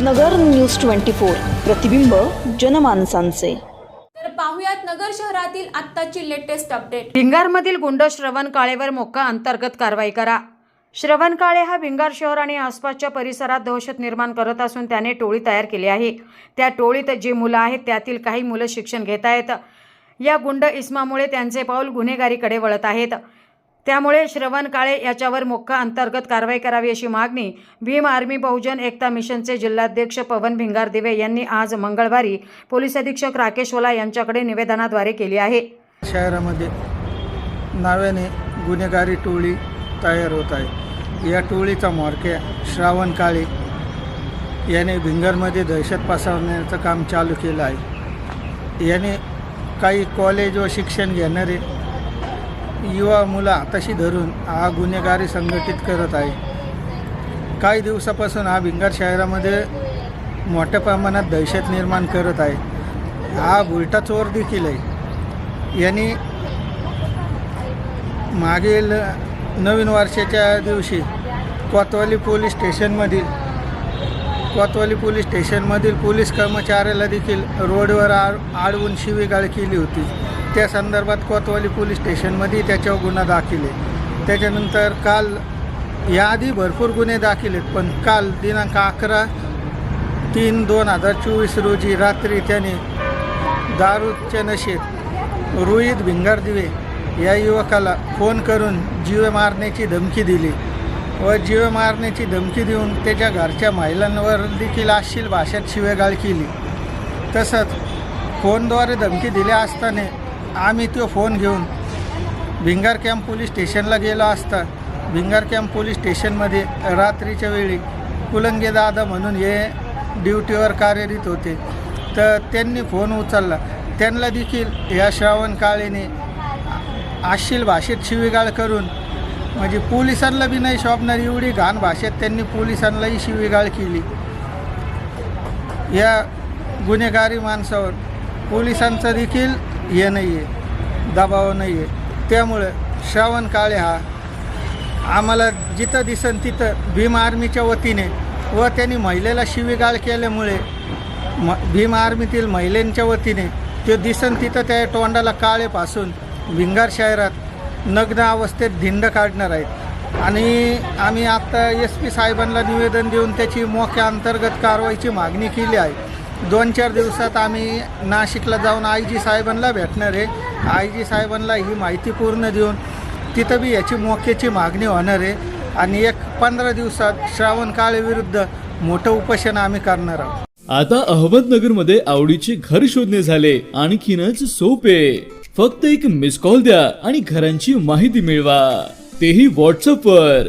नगर news twenty four. प्रतिबिंब जनमानसांचे. तर पाहुयात नगर शहरातील आत्ताची लेटेस्ट अपडेट. भिंगारमधील गुंड श्रवण काळेवर मोक्का अंतर्गत कारवाई करा. श्रवण काळे हा भिंगार शहर आणि आसपासच्या परिसरात दहशत निर्माण करत असून त्याने टोळी तयार केली आहे. त्या टोळीत जी मुलं आहेत त्यातील काही मुलं शिक्षण घेत आहेत. या गुंड इस्मामुळे त्यांचे पाऊल गुन्हेगारीकडे वळत आहेत. त्यामुळे श्रवण काळे याच्यावर मोक्का अंतर्गत कारवाई करावी अशी मागणी भीम आर्मी बहुजन एकता मिशनचे जिल्हाध्यक्ष पवन भिंगार दिवे यांनी आज मंगळवारी पोलीस अधीक्षक राकेश ओला यांच्याकडे निवेदनाद्वारे केली आहे. शहरामध्ये नाव्याने गुन्हेगारी टोळी तयार होत आहे. या टोळीचा म्होरक्या श्रावण काळे याने भिंगरमध्ये दहशत पसरवण्याचं काम चालू केलं आहे. याने काही कॉलेज व शिक्षण घेणारे युवा मुलं तशी धरून हा गुन्हेगारी संघटित करत आहे. काही दिवसापासून हा भिंगार शहरामध्ये मोठ्या प्रमाणात दहशत निर्माण करत आहे. हा बुलटा चोर देखील आहे. यांनी मागील नवीन वर्षाच्या दिवशी कोतवाली पोलीस स्टेशनमधील कोतवाली पोलीस स्टेशनमधील पोलीस कर्मचाऱ्याला देखील रोडवर आड आडवून शिवीगाळ केली होती. त्या संदर्भात कोतवाली पोलीस स्टेशनमध्ये त्याच्यावर गुन्हा दाखल आहे. त्याच्यानंतर काल याआधी भरपूर गुन्हे दाखल आहेत पण काल दिनांक अकरा तीन दोन हजार चोवीस रोजी रात्री त्याने दारूच्या नशेत रोहित भिंगार दिवे या युवकाला फोन करून जीव मारण्याची धमकी दिली व जीव मारण्याची धमकी देऊन त्याच्या घरच्या महिलांवर देखील अशील भाषेत शिवेगाळ केली. तसंच फोनद्वारे धमकी दिल्या असताना आम्ही तो फोन घेऊन भिंगार कॅम्प पोलीस स्टेशनला गेलो असता भिंगार कॅम्प पोलीस स्टेशनमध्ये रात्रीच्या वेळी कुलंगे दादा म्हणून हे ड्युटीवर कार्यरत होते. तर त्यांनी फोन उचलला. त्यांना देखील या श्रावण काळेने आशील भाषेत शिवीगाळ करून म्हणजे पोलिसांना बी नाही शोभणार एवढी घाण भाषेत त्यांनी पोलिसांनाही शिवीगाळ केली. या गुन्हेगारी माणसावर पोलिसांचं देखील हे नाही आहे दबाव नाही आहे त्यामुळं श्रावण काळे हा आम्हाला जिथं दिसन तिथं भीम आर्मीच्या वतीने व त्यांनी महिलेला शिवीगाळ केल्यामुळे म भीम आर्मीतील महिलांच्या वतीने ते दिसन तिथं त्या तोंडाला काळेपासून भिंगार शहरात नग्न अवस्थेत धिंड काढणार आहेत. आणि आम्ही आत्ता एस पी साहेबांना निवेदन देऊन त्याची मोक्या अंतर्गत कारवाईची मागणी केली आहे. दोन चार दिवसात आम्ही नाशिकला जाऊन आय जी साहेबांना भेटणार आहे. आय जी साहेबांना ही माहिती पूर्ण देऊन तिथं बी याची मोक्याची मागणी होणार आहे. आणि एक पंधरा दिवसात श्रावण काळेविरुद्ध मोठं उपोषण आम्ही करणार आहोत. आता अहमदनगरमध्ये आवडीचे घर शोधणे झाले. आणखीनच सोपे. फक्त एक मिस कॉल द्या आणि घरांची माहिती मिळवा. तेही व्हॉट्सअपवर